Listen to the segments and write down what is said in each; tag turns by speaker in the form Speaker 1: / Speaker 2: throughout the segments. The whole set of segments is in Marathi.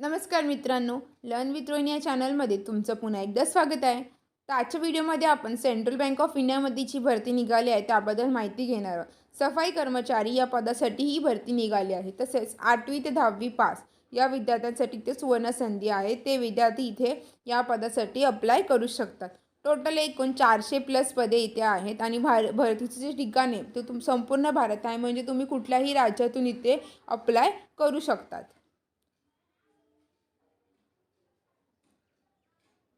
Speaker 1: नमस्कार मित्रांनो लर्न विथ रोहिणी या चॅनलमध्ये तुमचं पुन्हा एकदा स्वागत आहे. तर आजच्या व्हिडिओमध्ये आपण सेंट्रल बँक ऑफ इंडियामध्ये जी भरती निघाली आहे त्याबद्दल माहिती घेणार आहोत. सफाई कर्मचारी या पदासाठी ही भरती निघाली आहे तसेच आठवी ते दहावी पास या विद्यार्थ्यांसाठी ते सुवर्ण संधी आहे ते विद्यार्थी इथे या पदासाठी अप्लाय करू शकतात. टोटल एकूण चारशे प्लस पदे इथे आहेत आणि भार भरतीचे जे ठिकाणे ते तुम संपूर्ण भारत आहे म्हणजे तुम्ही कुठल्याही राज्यातून इथे अप्लाय करू शकतात.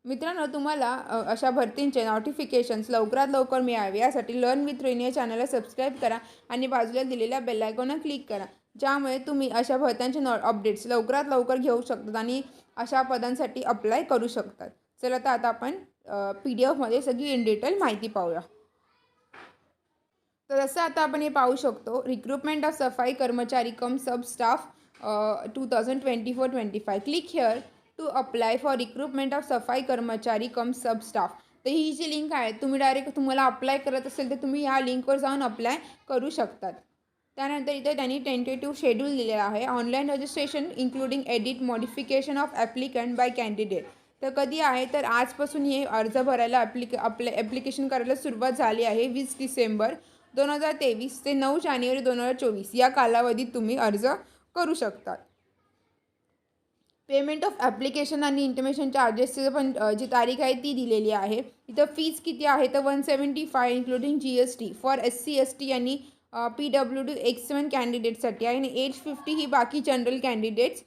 Speaker 1: मित्रांनो तुम्हाला अशा भरतींचे नोटिफिकेशन्स लवकरात लवकर मिळावे. यासाठी लर्न विथ रेनी या चॅनलला सबस्क्राईब करा आणि बाजूला दिलेल्या बेल क्लिक करा. ज्यामुळे तुम्ही अशा भरत्यांचे नॉ अपडेट्स लवकरात लवकर घेऊ शकतात आणि अशा पदांसाठी अप्लाय करू शकतात. चला तर आता आपण पी डी एफमध्ये सगळी इन डिटेल माहिती पाहूया. तर जसं आता आपण हे पाहू शकतो रिक्रुटमेंट ऑफ सफाई कर्मचारी cum sub staff two thousand twenty four twenty five click here to apply for recruitment of सफाई कर्मचारी कम सब स्टाफ तर ही जी लिंक आहे तुम्ही डायरेक्ट तुम्हाला अप्लाय करत असेल तर तुम्ही ह्या लिंकवर जाऊन अप्लाय करू शकतात. त्यानंतर इथे त्यांनी टेंटेटिव्ह शेड्यूल दिलेला आहे. Online registration including edit modification of applicant by candidate तर कधी आहे? तर आजपासून हे अर्ज भरायला ॲप्लिक अप्ले ॲप्लिकेशन करायला सुरुवात झाली आहे वीस डिसेंबर दोन हजार तेवीस ते नऊ जानेवारी दोन हजार चोवीस. या कालावधीत तुम्ही अर्ज करू शकतात. पेमेंट ऑफ ॲप्लिकेशन आणि इंटिमेशन चार्जेसचं पण जी तारीख आहे ती दिलेली आहे. इथं फीज किती आहे? तर one seventy five including G S T for S C S T आणि P W D ex seven कॅन्डिडेटसाठी आहे. आणि एज फिफ्टी ही बाकी जनरल कॅन्डिडेट्स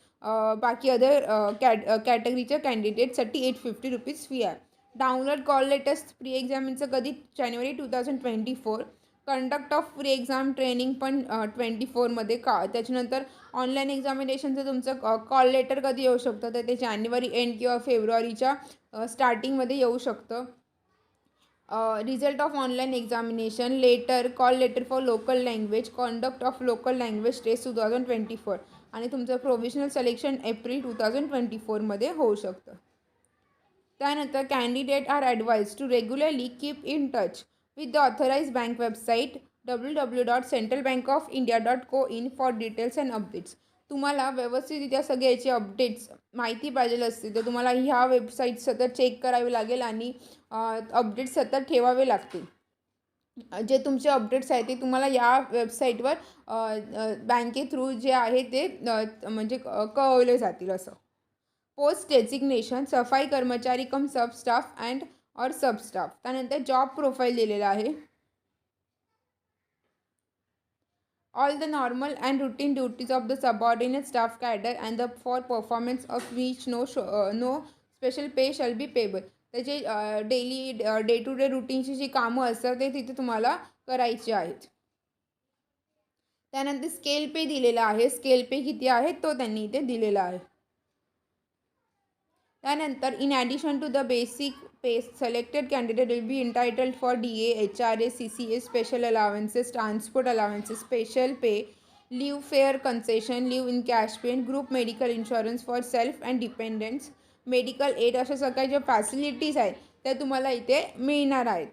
Speaker 1: बाकी अदर कॅट कॅटेगरीच्या कॅन्डिडेटसाठी एट फिफ्टी रुपीज फी आहे. डाउनलोड कॉल लेटेस्ट प्री एक्झामिनचं कधी? जानेवारी two thousand twenty four conduct of free exam training पण ट्वेंटी फोरमध्ये का त्याच्यानंतर ऑनलाईन एक्झामिनेशनचं तुमचं कॉल लेटर कधी येऊ शकतं? तर ते जानेवारी एंड किंवा फेब्रुवारीच्या स्टार्टिंगमध्ये येऊ शकतं. Result of online examination letter call letter for local language conduct of local language test two thousand twenty four आणि तुमचं provisional selection April two thousand twenty फोरमध्ये होऊ शकतं. त्यानंतर candidate are advise to regularly keep in touch with the authorise bank website W W dot central bank of India dot co in for details and updates तुम्हाला व्यवस्थितरित्या सगळ्याचे अपडेट्स माहिती पाहिजे असतील तर तुम्हाला ह्या वेबसाईट सतत चेक करावी लागेल आणि अपडेट्स सतत ठेवावे लागतील. जे तुमचे अपडेट्स आहेत ते तुम्हाला या वेबसाईटवर बँके थ्रू जे आहे ते म्हणजे कळवले जातील असं. पोस्ट डेजिग्नेशन सफाई कर्मचारी कम sub staff and or sub staff त्यानंतर जॉब प्रोफाईल दिलेला आहे. All the normal and routine duties of the subordinate staff cadre and the for performance of which no show no special pay shall be payable त्याचे डेली डे टू डे रुटीनची जी कामं असतात ते तिथे तुम्हाला करायची आहेत. त्यानंतर स्केल पे दिलेला आहे. स्केल पे किती आहे? तो त्यांनी इथे दिलेला आहे. त्यानंतर in addition to the basic space, selected candidate will be entitled for D A H R A C C A special leave transport concession, special pay cash fare concession leave in cash pen group medical insurance for self and dependants medical aid अशा सगळ्या ज्या फॅसिलिटीज आहेत त्या तुम्हाला इथे मिळणार आहेत.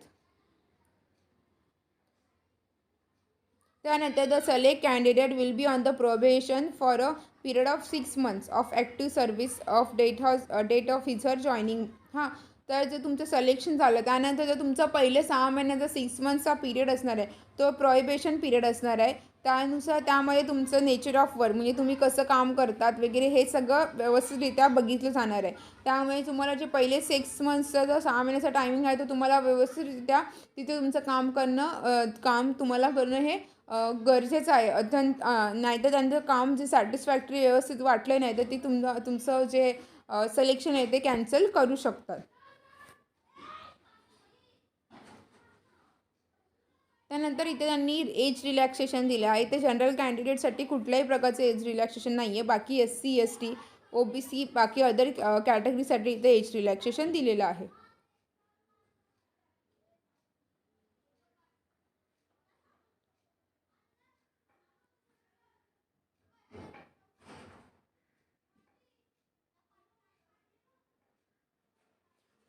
Speaker 1: त्यानंतर the select candidate will be on the probation for a period of six months of active service of date his date of his her joining हां तर जर तुमचं सिलेक्शन झालं त्यानंतर जर तुमचा पहिले सहा महिन्याचा सिक्स मंथचा पिरियड असणार आहे तो प्रॉहिबेशन पिरियड असणार आहे. त्यानुसार त्यामध्ये तुमचं नेचर ऑफ वर्क म्हणजे तुम्ही कसं काम करतात वगैरे हे सगळं व्यवस्थितरित्या बघितलं जाणार आहे. त्यामुळे तुम्हाला जे पहिले सिक्स मंथचा जो सहा महिन्याचा टायमिंग आहे तो तुम्हाला व्यवस्थितरित्या तिथे तुमचं काम करणं काम तुम्हाला करणं हे गरजेचं आहे. अत्यंत नाहीतर त्यांचं काम जे सॅटिस्फॅक्टरी व्यवस्थित वाटलं नाही तर ते तुम तुमचं जे सिलेक्शन आहे ते कॅन्सल करू शकतात. त्यानंतर इथे त्यांनी एज रिलॅक्सेशन दिलं आहे. इथे जनरल कॅन्डिडेटसाठी कुठल्याही प्रकारचं एज रिलॅक्सेशन नाही आहे बाकी S C S T O B C बाकी अदर कॅटेगरीसाठी इथे एज रिलॅक्सेशन दिलेलं आहे.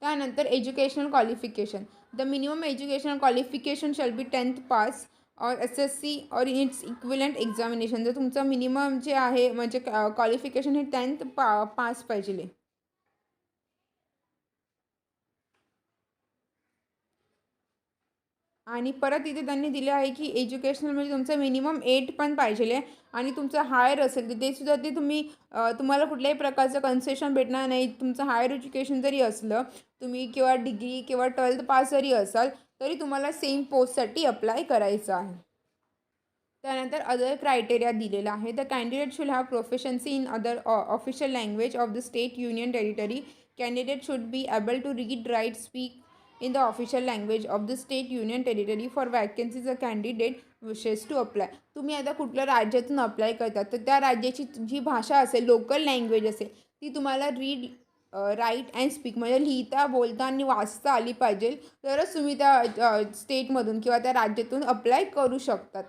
Speaker 1: त्यानंतर educational qualification. The minimum educational qualification shall be tenth pass or S S C or its equivalent examination जर तुमचं मिनिमम जे आहे म्हणजे क्वालिफिकेशन हे टेन्थ पा पास पाहिजे. आणि परत इथे त्यांनी दिले आहे की एज्युकेशनल म्हणजे तुमचं मिनिमम एट पण पाहिजे आणि तुमचं हायर असेल तर ते सुद्धा ते तुम्ही तुम्हाला कुठल्याही प्रकारचं कन्सेशन भेटणार नाही. तुमचं हायर एज्युकेशन जरी असलं तुम्ही किंवा डिग्री किंवा ट्वेल्थ पास जरी असाल तरी तुम्हाला सेम पोस्टसाठी अप्लाय करायचं आहे. त्यानंतर अदर क्रायटेरिया दिलेला आहे the candidate should have proficiency in other official language of the state union territory candidate should be able to read write speak in the official language of the state union territory for vacancies a candidate wishes to apply तुम्ही आता कुठल्या राज्यातून अप्लाय करता तर त्या राज्याची जी भाषा असेल लोकल लँग्वेज असेल ती तुम्हाला रीड राईट अँड स्पीक म्हणजे लिहिता बोलता आणि वाचता आली पाहिजे तरच तुम्ही त्या स्टेटमधून किंवा त्या राज्यातून अप्लाय करू शकतात.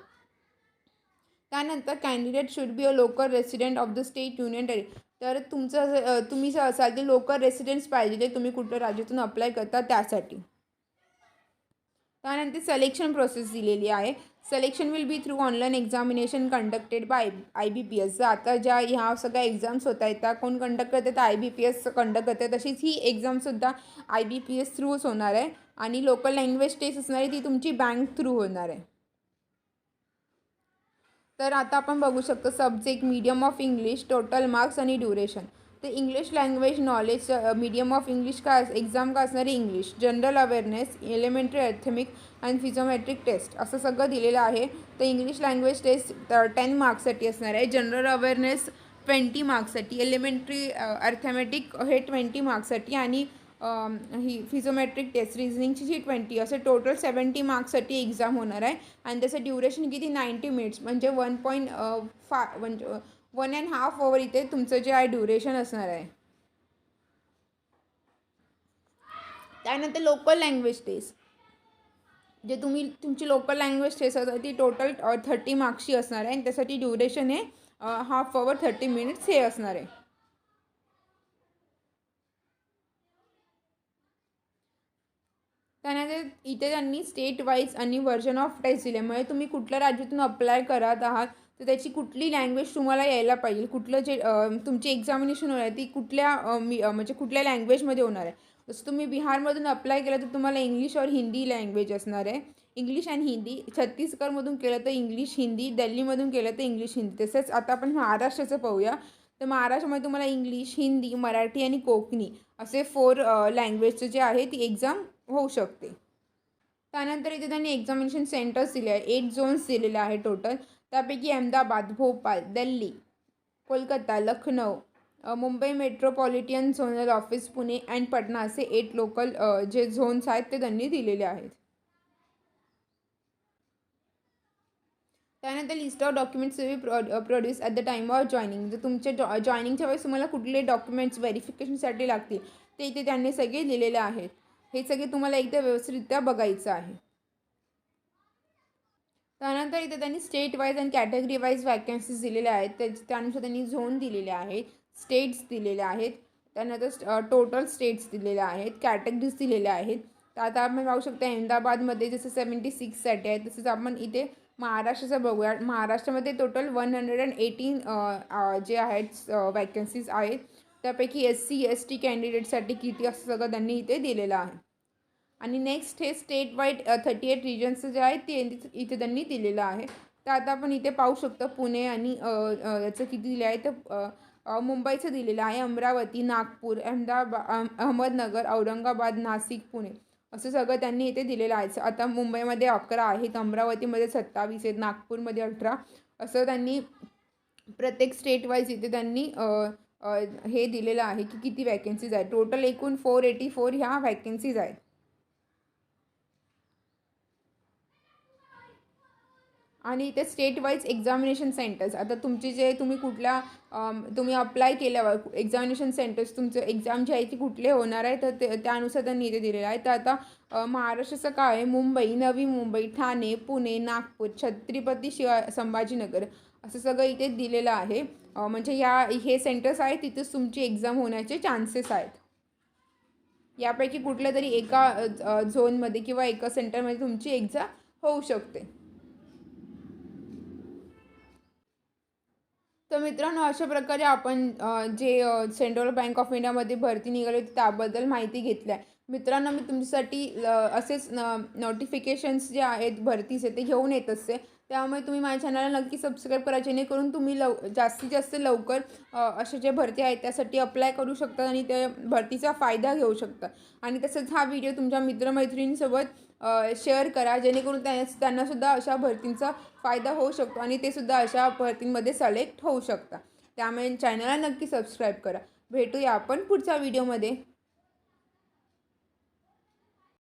Speaker 1: त्यानंतर candidate should be a local resident of the state union territory तर तुमचं तुम्ही जर असाल ते लोकल रेसिडेंट्स पाहिजे ते तुम्ही कुठल्या राज्यातून अप्लाय करता त्यासाठी. त्यानंतर सिलेक्शन प्रोसेस दिलेली आहे. Selection will be through online examination conducted by I B P S आता ज्या ह्या सगळ्या एक्झाम्स होत आहेत त्या कोण कंडक्ट करते तर I B P S conduct करते. तशीच ही एक्झामसुद्धा आय बी पी एस थ्रूच होणार आहे. आणि लोकल लँग्वेज टेस्ट असणार आहे ती तुमची बँक थ्रू होणार आहे. तर आता आपण बघू शकतो subject medium of English total marks आणि ड्युरेशन तर English language knowledge medium of English का एक्झाम का असणारी English general awareness elementary arithmetic and psychometric test असं सगळं दिलेलं आहे. तर इंग्लिश लँग्वेज टेस्ट टेन मार्क्ससाठी असणार आहे. जनरल अवेअरनेस ट्वेंटी मार्क्ससाठी एलिमेंटरी अर्थमॅटिक हे ट्वेंटी मार्क्ससाठी आणि ही फिजोमॅट्रिक टेस्ट रिझनिंगची जी ट्वेंटी असे टोटल सेवन्टी मार्क्ससाठी एक्झाम होणार आहे. आणि त्याचं ड्युरेशन किती? नाईंटी मिनिट्स म्हणजे वन पॉईंट फा म्हणजे वन अँड हाफ ओवर इथे तुमचं जे आहे ड्युरेशन असणार आहे. त्यानंतर लोकल लँग्वेज टेस्ट जे तुम्ही तुमची लोकल लँग्वेज टेस्ट असतात ती टोटल थर्टी मार्क्सची असणार आहे. आणि त्यासाठी ड्युरेशन हे हाफ अवर थर्टी मिनिट्स हे असणार आहे. त्यानंतर इथे त्यांनी स्टेट वाईज आणि व्हर्जन ऑफ टेस्ट दिले. म्हणजे तुम्ही कुठल्या राज्यातून अप्लाय करत आहात तर त्याची कुठली लँग्वेज तुम्हाला यायला पाहिजे? कुठलं जे तुमची एक्झामिनेशन होणार आहे ती कुठल्या म्हणजे कुठल्या लँग्वेजमध्ये होणार आहे? जसं तुम्ही बिहारमधून अप्लाय केलं तर तुम्हाला इंग्लिश और हिंदी लँग्वेज असणार आहे. इंग्लिश अँड हिंदी छत्तीसगडमधून केलं तर इंग्लिश हिंदी दिल्लीमधून केलं तर इंग्लिश हिंदी तसेच आता आपण महाराष्ट्राचं पाहूया. तर महाराष्ट्रामध्ये तुम्हाला इंग्लिश हिंदी मराठी आणि कोकणी असे फोर लँग्वेजचं जे आहे ती एक्झाम होऊ शकते. त्यानंतर इथे त्यांनी एक्झामिनेशन सेंटर्स दिले आहे एट झोन्स दिलेले आहे टोटल त्यापैकी Ahmedabad Bhopal Delhi Kolkata Lucknow Mumbai metropolitan zonal office Pune and Patna असे एट लोकल जे झोन्स आहेत ते त्यांनी दिलेले आहेत. त्यानंतर list of documents pro produce at the time of joining जर तुमच्या जॉ जॉईनिंगच्या वेळेस तुम्हाला कुठले डॉक्युमेंट्स व्हेरिफिकेशनसाठी लागतील ते इथे त्यांनी सगळे दिलेले आहेत. हे सगळे तुम्हाला एकदा व्यवस्थितरित्या बघायचं आहे. त्यानंतर इथे त्यांनी स्टेट वाईज आणि कॅटेगरी वाईज वॅकन्सीज दिलेल्या आहेत. त्या त्यानुसार त्यांनी झोन दिलेले आहेत स्टेट्स दिलेल्या आहेत. त्यानंतर टोटल स्टेट्स दिलेल्या आहेत कॅटेगरीज दिलेल्या आहेत. तर आता आपण पाहू शकतो अहमदाबादमध्ये जसं सेवन्टी सिक्ससाठी आहे तसंच आपण इथे महाराष्ट्राचं बघूया. महाराष्ट्रामध्ये total one hundred and eighteen जे आहेत वॅकन्सीज आहेत. त्यापैकी एस सी एस टी कॅन्डिडेटसाठी किती असं सगळं त्यांनी इथे दिलेलं आहे. आणि नेक्स्ट हे स्टेट वाईड थर्टी एट रिजन्सचं जे आहे ते इथे त्यांनी दिलेलं आहे. तर आता आपण इथे पाहू शकतो पुणे आणि याचं किती दिलं आहे तर मुंबईचं दिलेलं आहे अमरावती नागपूर अहमदाबाद अहमदनगर औरंगाबाद नाशिक पुणे. असं सगळं त्यांनी इथे दिलेलं आहे. आता मुंबईमध्ये अकरा आहेत अमरावतीमध्ये सत्तावीस आहेत नागपूरमध्ये अठरा. असं त्यांनी प्रत्येक स्टेट वाईज इथे त्यांनी हे दिलेलं आहे की किती वॅकन्सीज आहेत. टोटल एकूण फोर एटी फोर ह्या वॅकन्सीज आहेत. आणि इथे स्टेट वाईज एक्झामिनेशन सेंटर्स आता तुमचे जे तुम्ही कुठल्या तुम्ही अप्लाय केल्यावर एक्झामिनेशन सेंटर्स तुमचं एक्झाम जे आहे ती कुठले होणार आहे तर ते त्यानुसार त्यांनी इथे दिलेलं आहे. तर आता महाराष्ट्राचं काय आहे मुंबई नवी मुंबई ठाणे पुणे नागपूर छत्रपती शिवा संभाजीनगर असं सगळं इथे दिलेलं आहे. म्हणजे या हे सेंटर्स आहेत तिथेच तुमची एक्झाम होण्याचे चान्सेस आहेत. यापैकी कुठल्या तरी एका झोनमध्ये किंवा एका सेंटरमध्ये तुमची एक्झाम होऊ शकते. तर मित्रांनो अशा प्रकारे आपण जे सेंट्रल बँक ऑफ इंडियामध्ये भरती निघाली होती त्याबद्दल माहिती घेतली आहे. मित्रांनो मी तुमच्यासाठी असेच न नोटिफिकेशन्स जे आहेत भरतीचे ते घेऊन येत असते. त्यामुळे तुम्ही माझ्या चॅनलला नक्की सबस्क्राईब करा जेणेकरून तुम्ही लव जास्तीत जास्त लवकर असे जे भरती आहेत त्यासाठी अप्लाय करू शकता आणि त्या भरतीचा फायदा घेऊ शकता. आणि तसंच हा व्हिडिओ तुमच्या मित्रमैत्रिणींसोबत शेअर करा जेणेकरून त्या त्यांनासुद्धा अशा भरतींचा फायदा होऊ शकतो आणि ते सुद्धा अशा भरतींमध्ये सलेक्ट होऊ शकता. त्यामुळे चॅनलला नक्की सबस्क्राईब करा. भेटूया आपण पुढच्या व्हिडिओमध्ये